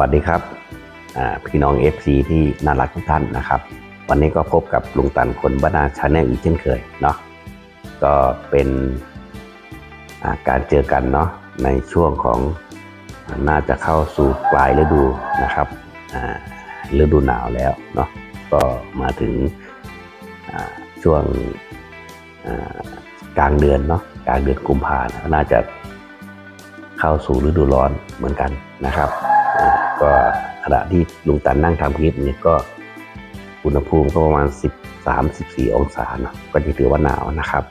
วัสดีครับพี่น้อง FC ที่น่ารักทุกท่านนะครับ วันนี้ก็พบกับลุงตันคนบ้านาชาแนลอีกเช่นเคยเนาะก็เป็นาการเจอกันเนาะในช่วงของน่าจะเข้าสู่ปลายฤดูนะครับฤดูหนาวแล้วเนาะก็มาถึงช่วงกลางเดือนเนาะกลางเดือนกุมภาพันธ์น่าจะเข้าสู่ฤดูร้อนเหมือนกันนะครับ ก็ขณะที่ลุงตันนั่งทำคลิปนี้ก็อุณหภูมิก็ประมาณ 13 14 องศานะก็จะถือว่าหนาวนะครับ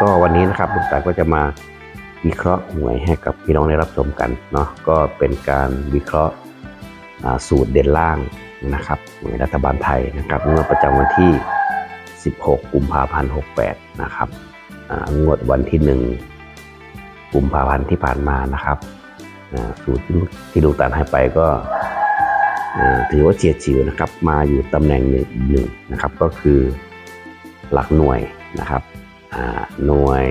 ก็วันนี้นะครับลุงตันก็จะมาวิเคราะห์หวยให้กับพี่น้องได้รับชมกันเนาะก็เป็นการวิเคราะห์สูตรเด่นล่างนะครับหวยรัฐบาลไทยนะครับงวดประจำวันที่ 16 กุมภาพันธ์ 68 นะครับงวดวันที่ 1 กุมภาพันธ์ที่ผ่านมานะครับ สูตรที่ลุงตันให้ไปก็ถือว่าเฉียดฉิวนะครับมาอยู่ตำแหน่งหนึ่งหนึ่งนะครับก็คือหลักหน่วยนะครับหน่วย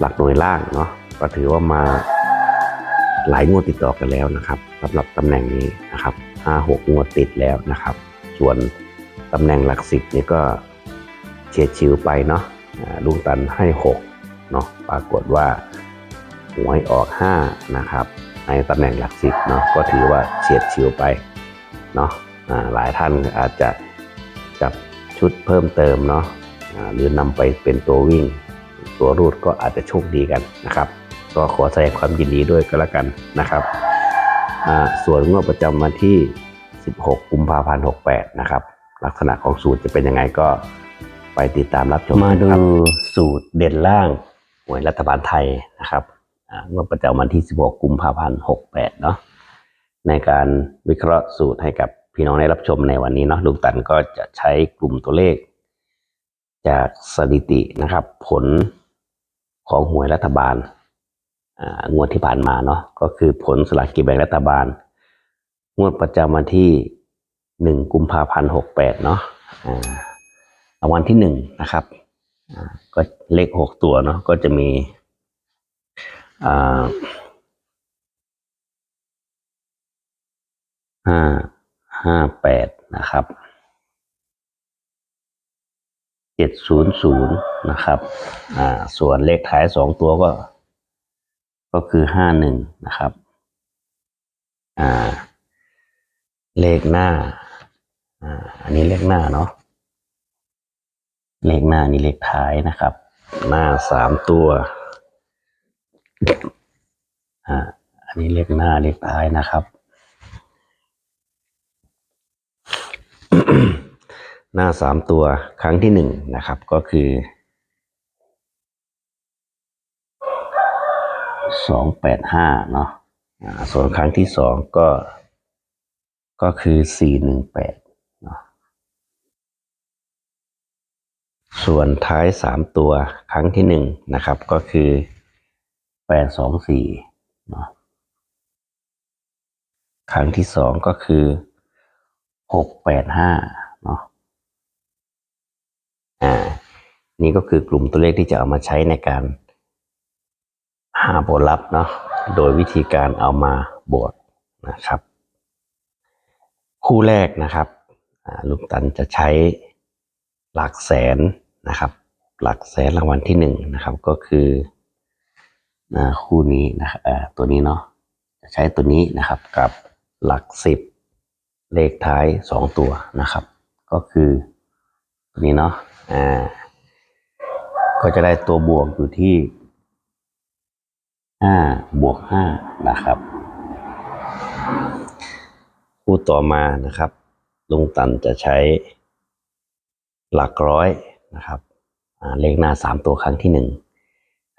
หลักหน่วยล่างเนาะก็ถือว่ามาหลายงวดติดต่อกันแล้วนะครับสำหรับตำแหน่งนี้นะครับห้าหกงวดติดแล้วนะครับ ส่วนตำแหน่งหลักสิบนี่ก็เฉียดฉิวไปเนาะลุงตันให้หกเนาะปรากฏว่า หวยออก 5 นะครับ ในตำแหน่งหลักสิบเนาะก็ถือว่าเฉียดฉิวไปเนาะหลายท่านอาจจะจับชุดเพิ่มเติมเนาะหรือนำไปเป็นตัววิ่ง ตัวรูดก็อาจจะโชคดีกันนะครับ ก็ขอแสดงความยินดีด้วยก็แล้วกันนะครับส่วนงวดประจำวันที่ 16 กุมภาพันธ์ 68 นะครับ ลักษณะของสูตรจะเป็นยังไงก็ไปติดตามรับชมมาดูสูตรเด่นล่างหวยรัฐบาลไทยนะครับ อ่างวดประจำวันที่ 16 กุมภาพันธ์ 68 เนาะในการวิเคราะห์สูตรให้กับพี่น้องได้รับชมในวันนี้เนาะลุงตันก็จะใช้กลุ่มตัวเลข จากสถิตินะครับ ผลของหวยรัฐบาลงวดที่ผ่านมาเนาะก็คือผลสลากกินแบ่งรัฐบาล งวดประจำวันที่ 1 กุมภาพันธ์ 68 เนาะรางวัลที่หนึ่งนะครับก็เลขหกตัวเนาะก็จะมี อ่าห้าห้าแปดนะครับเจ็ดศูนย์ศูนย์นะครับ อ่า ส่วนเลขท้ายสองตัวก็ ก็คือห้าหนึ่งนะครับ อ่า เลขหน้า อ่า อันนี้เลขหน้าเนาะ เลขหน้านี่เลขท้ายนะครับ หน้าสามตัว อ่าอันนี้เลขหน้าเลขท้ายนะครับ หน้าสามตัวครั้งที่หนึ่งนะครับ ก็คือสองแปดห้าเนาะส่วนครั้งที่สองก็ ก็คือสี่หนึ่งแปดส่วนท้ายสามตัวครั้งที่หนึ่งนะครับก็คือ แปดสองสี่เนาะครั้งที่สองก็คือหกแปดห้าเนาะอ่า นี่ก็คือกลุ่มตัวเลขที่จะเอามาใช้ในการหาผลลัพธ์เนาะโดยวิธีการเอามาบวกนะครับ คู่แรกนะครับลูกตันจะใช้หลักแสนนะครับ หลักแสนรางวัลที่หนึ่งนะครับก็คือ อ่าคู่นี้นะครับตัวนี้เนาะใช้ตัวนี้นะครับกับหลักสิบเลขท้ายสองตัวนะครับ ก็คือตัวนี้เนาะอ่าก็จะได้ตัวบวกอยู่ที่ห้าบวกห้านะครับ คู่ต่อมานะครับลุงตันจะใช้หลักร้อยนะครับเลขหน้าสามตัวครั้งที่หนึ่ง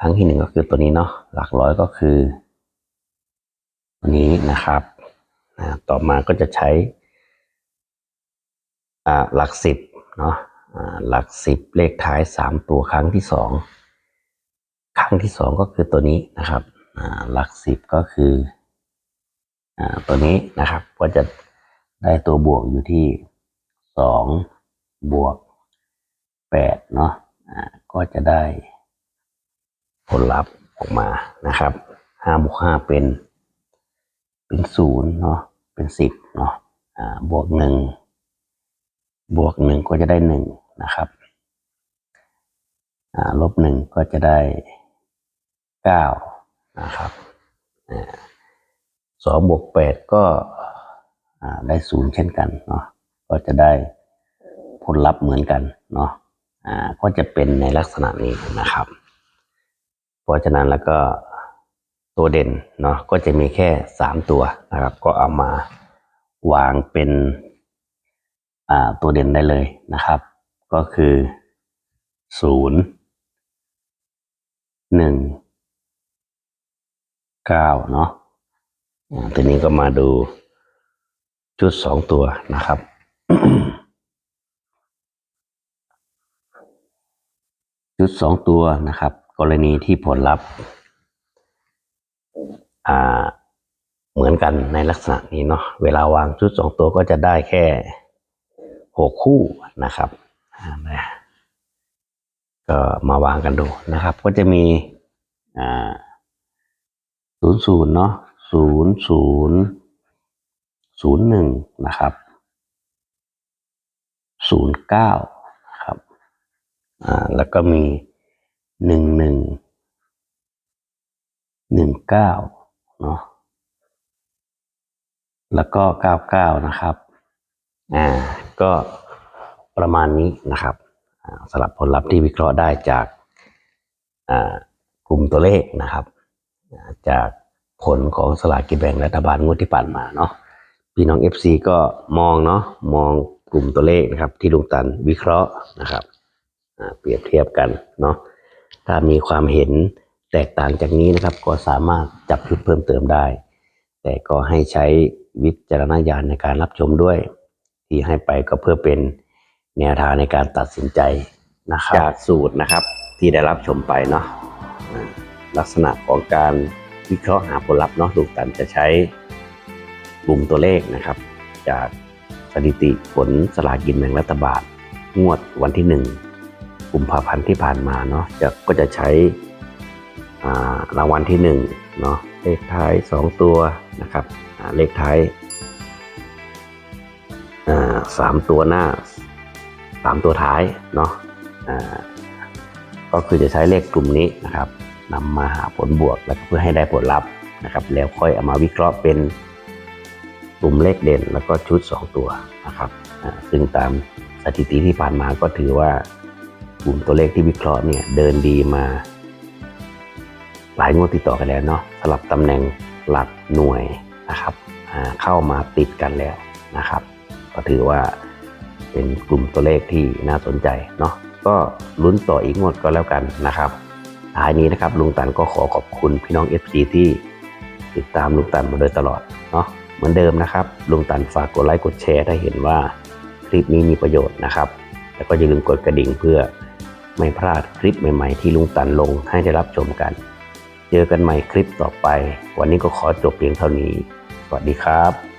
รั้งที่หนึ่งก็คือตัวนี้เนาะหลักร้อยก็คือตัวนี้นะครับต่อมาก็จะใช้อ่าหลักสิบเนาะอ่าหลักสิบเลขท้ายสามตัวครั้งที่สองครั้งที่สองก็คือตัวนี้นะครับอ่าหลักสิบก็คืออ่าตัวนี้นะครับก็จะได้ตัวบวกอยู่ที่สองบวกแปดเนาะอ่าก็จะได้ ผลลัพธ์ออกมานะครับห้าบวกห้าเป็น เป็นศูนย์เนาะเป็นสิบเนาะอ่าบวกหนึ่งบวกหนึ่งก็จะได้หนึ่งนะครับอ่าลบหนึ่งก็จะได้เก้านะครับสองบวกแปดก็ได้ศูนย์เช่นกันเนาะก็จะได้ผลลัพธ์เหมือนกันเนาะก็จะเป็นในลักษณะนี้นะครับ เพราะฉะนั้นแล้วก็ตัวเด่นเนาะก็จะมีแค่สามตัวนะครับ ก็เอามาวางเป็นตัวเด่นได้เลยนะครับ ก็คือศูนย์หนึ่งเก้าเนาะทีนี้ก็มาดูชุดสองตัวนะครับชุดสองตัวนะครับ กรณีที่ผลลัพธ์เหมือนกันในลักษณะนี้เนาะเวลาวางชุดสองตัวก็จะได้แค่หกคู่นะครับนะก็มาวางกันดูนะครับ ก็จะมีศูนย์ศูนย์เนาะศูนย์ศูนย์ศูนย์หนึ่งนะครับศูนย์เก้านะครับ อ่า แล้วก็มี หนึ่งหนึ่งหนึ่งเก้าเนาะแล้วก็เก้าเก้านะครับอ่าก็ประมาณนี้นะครับสำหรับผลลัพธ์ที่วิเคราะห์ได้จากกลุ่มตัวเลขนะครับ จากผลของสลากกินแบ่งรัฐบาลงวดที่ผ่านมาเนาะพี่น้อง FC ก็มองเนาะมองกลุ่มตัวเลขนะครับ ที่ลุงตันวิเคราะห์นะครับอ่าเปรียบเทียบกันเนาะ ถ้ามีความเห็นแตกต่างจากนี้นะครับ ก็สามารถจับชุดเพิ่มเติมได้ แต่ก็ให้ใช้วิจารณญาณในการรับชมด้วย ที่ให้ไปก็เพื่อเป็นแนวทางในการตัดสินใจนะครับจากสูตรนะครับที่ได้รับชมไปเนาะลักษณะของการวิเคราะห์หาผลลัพธ์เนาะลูกตันจะใช้กลุ่มตัวเลขนะครับ จากสถิติผลสลากกินแบ่งรัฐบาลงวดวันที่หนึ่ง กุมภาพันธ์ที่ผ่านมาเนาะจะก็จะใช้รางวัลที่หนึ่งเนาะเลขท้ายสองตัวนะครับเลขท้ายสามตัวหน้าสามตัวท้ายเนาะก็คือจะใช้เลขกลุ่มนี้นะครับนำมาหาผลบวกแล้วเพื่อให้ได้ผลลัพธ์นะครับ แล้วค่อยเอามาวิเคราะห์เป็นกลุ่มเลขเด่น แล้วก็ชุด 2 ตัวนะครับซึ่งตามสถิติที่ผ่านมาก็ถือว่า กลุ่มตัวเลขที่วิเคราะห์เนี่ยเดินดีมา หลายงวดติดต่อกันแล้วเนาะสลับตำแหน่งหลักหน่วยนะครับเข้ามาติดกันแล้วนะครับ ก็ถือว่าเป็นกลุ่มตัวเลขที่น่าสนใจเนาะก็ลุ้นต่ออีกงวดก็แล้วกันนะครับท้ายนี้นะครับลุงตันก็ขอขอบคุณพี่น้อง FC ที่ติดตามลุงตันมาโดยตลอดเนาะเหมือนเดิมนะครับลุงตันฝากกดไลค์กดแชร์ถ้าเห็นว่าคลิปนี้มีประโยชน์นะครับ แล้วก็อย่าลืมกดกระดิ่งเพื่อ ไม่พลาดคลิปใหม่ๆที่ลุงตันลงให้ได้รับชมกัน เจอกันใหม่คลิปต่อไป วันนี้ก็ขอจบเพียงเท่านี้ สวัสดีครับ